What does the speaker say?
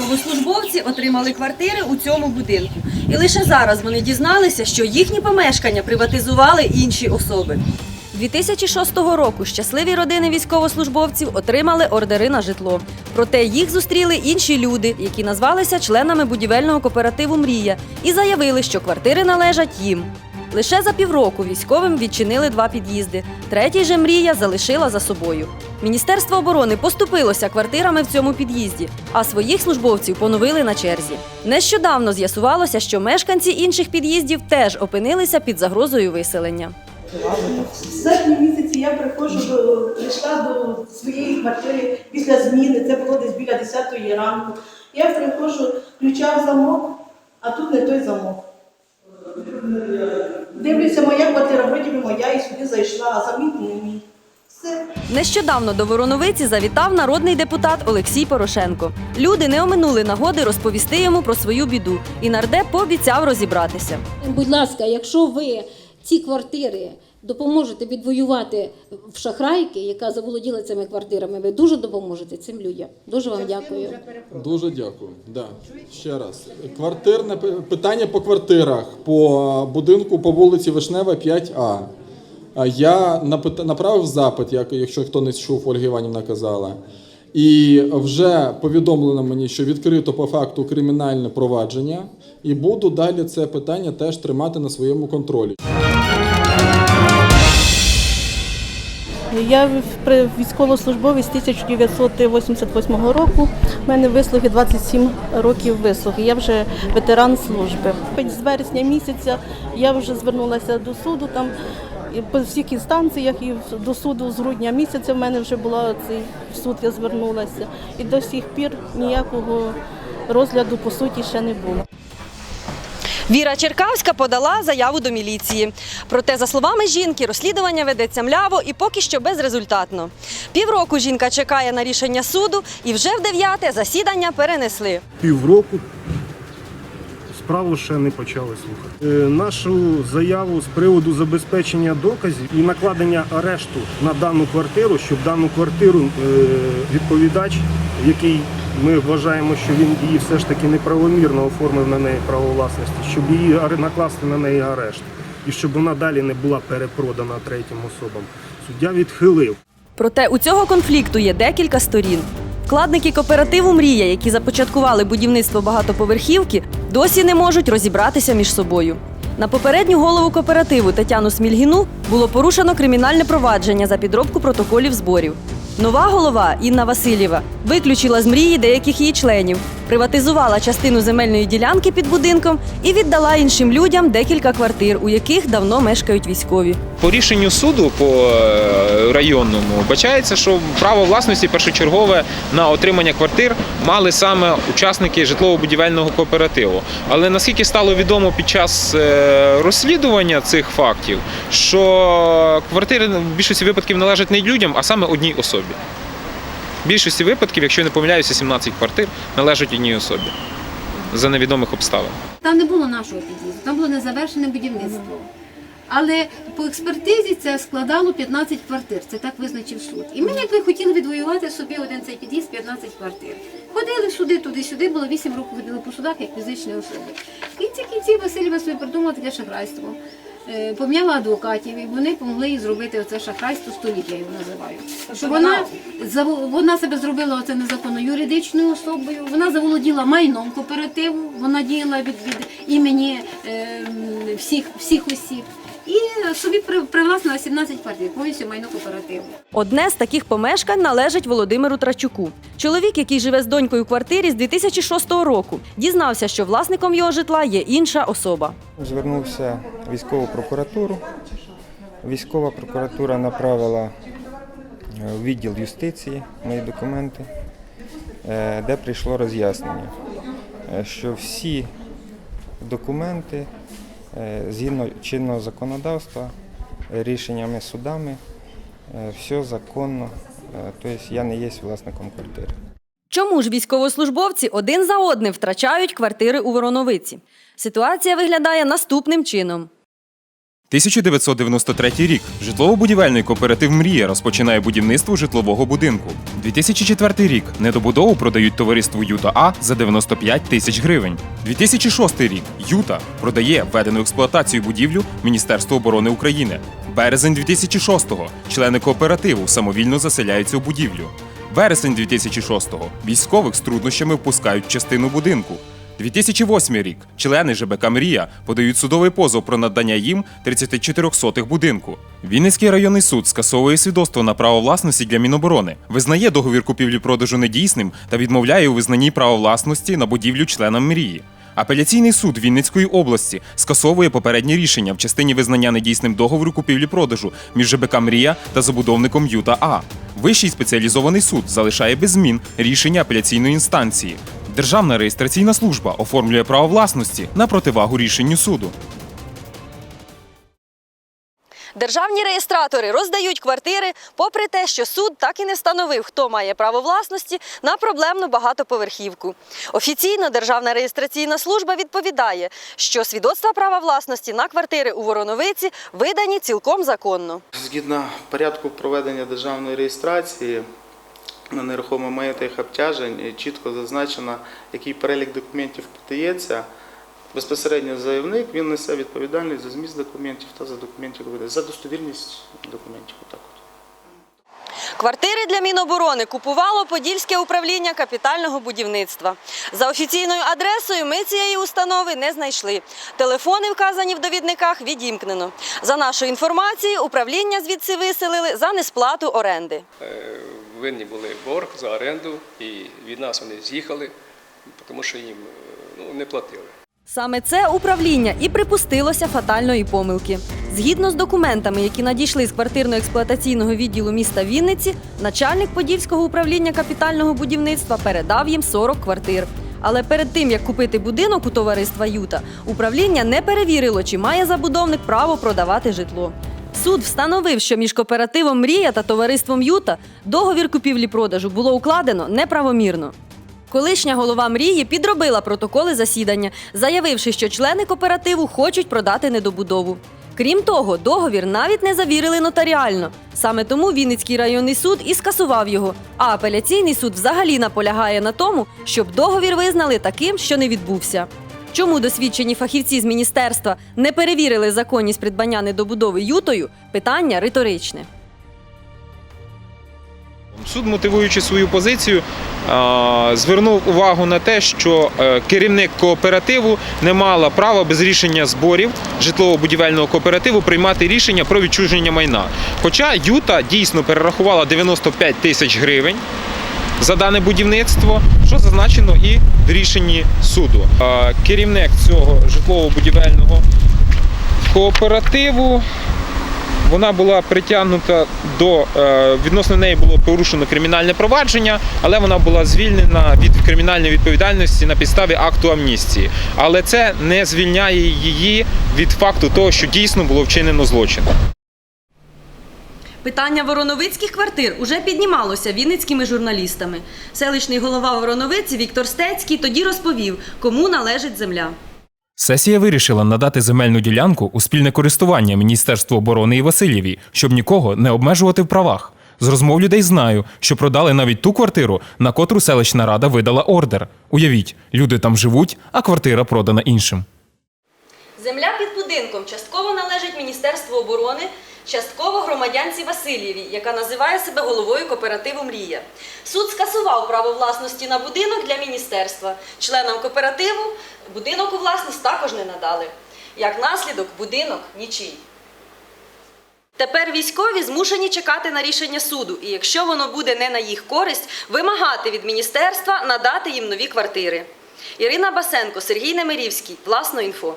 Військовослужбовці отримали квартири у цьому будинку. І лише зараз вони дізналися, що їхні помешкання приватизували інші особи. 2006 року щасливі родини військовослужбовців отримали ордери на житло. Проте їх зустріли інші люди, які назвалися членами будівельного кооперативу Мрія і заявили, що квартири належать їм. Лише за півроку військовим відчинили два під'їзди. Третій же мрія залишила за собою. Міністерство оборони поступилося квартирами в цьому під'їзді, а своїх службовців поновили на черзі. Нещодавно з'ясувалося, що мешканці інших під'їздів теж опинилися під загрозою виселення. В серпні місяці я приходжу до прийшла до своєї квартири після зміни. Це було десь біля 10 ранку. Я приходжу, включав замок, а тут не той замок. Дивлюся, моя квартира, вроді моя, і сюди зайшла, а замок не мій. Все. Нещодавно до Вороновиці завітав народний депутат Олексій Порошенко. Люди не оминули нагоди розповісти йому про свою біду, і нардеп пообіцяв розібратися. Будь ласка, якщо ви ці квартири допоможете відвоювати в шахрайки, яка заволоділа цими квартирами, ви дуже допоможете цим людям. Дуже вам дякую. Дуже дякую. Да. Ще раз. Квартирне питання по квартирах по будинку по вулиці Вишнева 5А. А Я направив запит, як, якщо хто не чув, Ольга Іванівна казала. І вже повідомлено мені, що відкрито по факту кримінальне провадження, і буду далі це питання теж тримати на своєму контролі. Я військовослужбовець 1988 року. У мене вислуги 27 років вислуги. Я вже ветеран служби. Хоч з вересня місяця я вже звернулася до суду там. По всіх інстанціях і до суду з грудня місяця в мене вже була цей суд, я звернулася. І до сих пір ніякого розгляду по суті ще не було. Віра Черкавська подала заяву до міліції. Проте, за словами жінки, розслідування ведеться мляво і поки що безрезультатно. Півроку жінка чекає на рішення суду, і вже в дев'яте засідання перенесли. півроку справу ще не почали слухати. Е, Нашу заяву з приводу забезпечення доказів і накладення арешту на дану квартиру, щоб дану квартиру е, відповідач, який ми вважаємо, що він її все ж таки неправомірно оформив на неї право власності, щоб її накласти на неї арешт і щоб вона далі не була перепродана третім особам. Суддя відхилив. Проте у цього конфлікту є декілька сторін. Вкладники кооперативу Мрія, які започаткували будівництво багатоповерхівки, досі не можуть розібратися між собою. На попередню голову кооперативу Тетяну Смільгіну було порушено кримінальне провадження за підробку протоколів зборів. Нова голова Інна Васильєва виключила з мрії деяких її членів, приватизувала частину земельної ділянки під будинком і віддала іншим людям декілька квартир, у яких давно мешкають військові. По рішенню суду по е, районному бачається, що право власності першочергове на отримання квартир мали саме учасники житлово-будівельного кооперативу. Але наскільки стало відомо під час е, розслідування цих фактів, що квартири в більшості випадків належать не людям, а саме одній особі. Більшості випадків, якщо я не помиляюся, 17 квартир належать одній особі за невідомих обставин. Там не було нашого під'їзду, там було незавершене будівництво. Але по експертизі це складало 15 квартир, це так визначив суд. І ми якби хотіли відвоювати собі один цей під'їзд 15 квартир. Ходили сюди, туди, сюди, було 8 років ходили по судах як фізичні особи. В кінці кінці Васильєва собі придумала таке шахрайство. Е, Поміняла адвокатів, і вони допомогли їй зробити оце шахрайство століття, я його називаю. Що вона, заво- вона себе зробила оце незаконно юридичною особою, вона заволоділа майном кооперативу, вона діяла від, від імені е, всіх, всіх осіб. І собі при- привласнила 17 квартир, повністю майно кооперативу. Одне з таких помешкань належить Володимиру Трачуку. Чоловік, який живе з донькою в квартирі з 2006 року, дізнався, що власником його житла є інша особа. Звернувся в військову прокуратуру. Військова прокуратура направила е, в відділ юстиції мої документи, е, де прийшло роз'яснення, е, що всі документи е, згідно чинного законодавства, е, рішеннями судами, е, все законно, е, тобто я не є власником квартири. Чому ж військовослужбовці один за одним втрачають квартири у Вороновиці? Ситуація виглядає наступним чином. 1993 рік. Житлово-будівельний кооператив Мрія розпочинає будівництво житлового будинку. 2004 рік. Недобудову продають товариству Юта А за 95 тисяч гривень. 2006 рік. Юта продає введену експлуатацію будівлю Міністерства оборони України. Березень 2006-го. Члени кооперативу самовільно заселяються у будівлю. Вересень 2006-го. Військових з труднощами впускають частину будинку. 2008 рік. Члени ЖБК Мрія подають судовий позов про надання їм 34 сотих будинку. Вінницький районний суд скасовує свідоцтво на право власності для Міноборони, визнає договір купівлі-продажу недійсним та відмовляє у визнанні права власності на будівлю членам мрії. Апеляційний суд Вінницької області скасовує попереднє рішення в частині визнання недійсним договору купівлі-продажу між ЖБК Мрія та забудовником Юта А. Вищий спеціалізований суд залишає без змін рішення апеляційної інстанції. Державна реєстраційна служба оформлює право власності на противагу рішенню суду. Державні реєстратори роздають квартири, попри те, що суд так і не встановив, хто має право власності на проблемну багатоповерхівку. Офіційно Державна реєстраційна служба відповідає, що свідоцтва права власності на квартири у Вороновиці видані цілком законно. Згідно порядку проведення державної реєстрації на нерухомий маєток обтяжень чітко зазначено, який перелік документів подається. Безпосередньо заявник він несе відповідальність за зміст документів та за документів за достовірність документів. Отак от. Квартири для Міноборони купувало Подільське управління капітального будівництва. За офіційною адресою ми цієї установи не знайшли. Телефони, вказані в довідниках, відімкнено. За нашою інформацією, управління звідси виселили за несплату оренди. Винні були борг за оренду, і від нас вони з'їхали, тому що їм ну, не платили. Саме це управління і припустилося фатальної помилки. Згідно з документами, які надійшли з квартирно-експлуатаційного відділу міста Вінниці, начальник Подільського управління капітального будівництва передав їм 40 квартир. Але перед тим як купити будинок у товариства Юта, управління не перевірило, чи має забудовник право продавати житло. Суд встановив, що між кооперативом Мрія та товариством Юта договір купівлі-продажу було укладено неправомірно. Колишня голова мрії підробила протоколи засідання, заявивши, що члени кооперативу хочуть продати недобудову. Крім того, договір навіть не завірили нотаріально. Саме тому Вінницький районний суд і скасував його. А апеляційний суд взагалі наполягає на тому, щоб договір визнали таким, що не відбувся. Чому досвідчені фахівці з міністерства не перевірили законність придбання недобудови ютою? Питання риторичне. Суд, мотивуючи свою позицію, звернув увагу на те, що е, керівник кооперативу не мала права без рішення зборів житлово-будівельного кооперативу приймати рішення про відчуження майна. Хоча Юта дійсно перерахувала 95 тисяч гривень за дане будівництво, що зазначено і в рішенні суду. Керівник цього житлово-будівельного кооперативу вона була притягнута до е, відносно неї було порушено кримінальне провадження, але вона була звільнена від кримінальної відповідальності на підставі акту амністії. Але це не звільняє її від факту того, що дійсно було вчинено злочин. Питання вороновицьких квартир уже піднімалося вінницькими журналістами. Селищний голова Вороновиці Віктор Стецький тоді розповів, кому належить земля. Сесія вирішила надати земельну ділянку у спільне користування Міністерству оборони і Васильєві, щоб нікого не обмежувати в правах. З розмов людей знаю, що продали навіть ту квартиру, на котру селищна рада видала ордер. Уявіть, люди там живуть, а квартира продана іншим. Земля під будинком частково належить Міністерству оборони, частково громадянці Васильєвій, яка називає себе головою кооперативу Мрія. Суд скасував право власності на будинок для міністерства. Членам кооперативу будинок у власність також не надали. Як наслідок, будинок нічий. Тепер військові змушені чекати на рішення суду, і якщо воно буде не на їх користь, вимагати від міністерства надати їм нові квартири. Ірина Басенко, Сергій Немирівський, власно інфо.